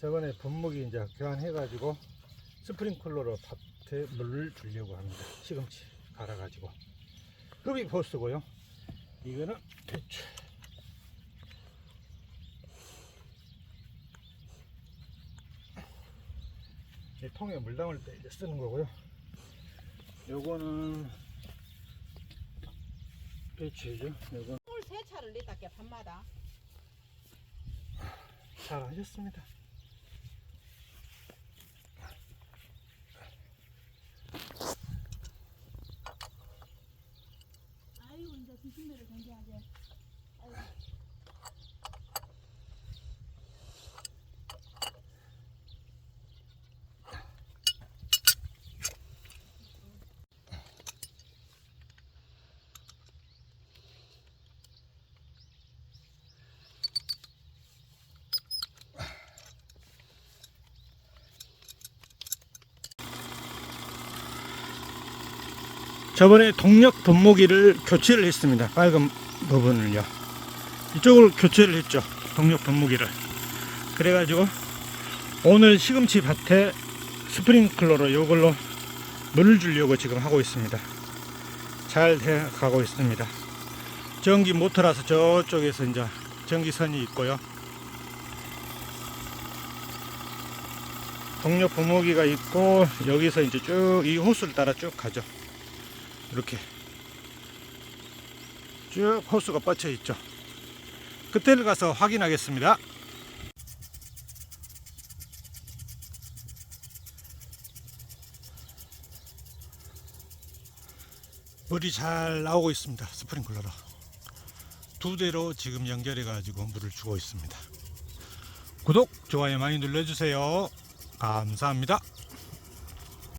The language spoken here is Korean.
저번에 분무기 이제 교환해가지고 스프링클러로 밭에 물을 주려고 합니다. 시금치 갈아가지고. 흡입 호스고요. 이거는 배추. 이 통에 물 담을 때 이제 쓰는 거고요. 요거는 배추죠. 요건 물세 차를 냈다께 밤마다. 잘 하셨습니다. 아이고 이제 지 저번에 동력 분무기를 교체를 했습니다. 빨간 부분을요. 이쪽을 교체를 했죠. 동력 분무기를. 그래가지고 오늘 시금치 밭에 스프링클러로 이걸로 물을 주려고 지금 하고 있습니다. 잘 돼 가고 있습니다. 전기 모터라서 저쪽에서 이제 전기선이 있고요. 동력 분무기가 있고 여기서 이제 쭉 이 호스를 따라 쭉 가죠. 이렇게 쭉 호스가 뻗쳐 있죠. 그때를 가서 확인하겠습니다. 물이 잘 나오고 있습니다. 스프링클러로 두 대로 지금 연결해 가지고 물을 주고 있습니다. 구독, 좋아요 많이 눌러주세요. 감사합니다.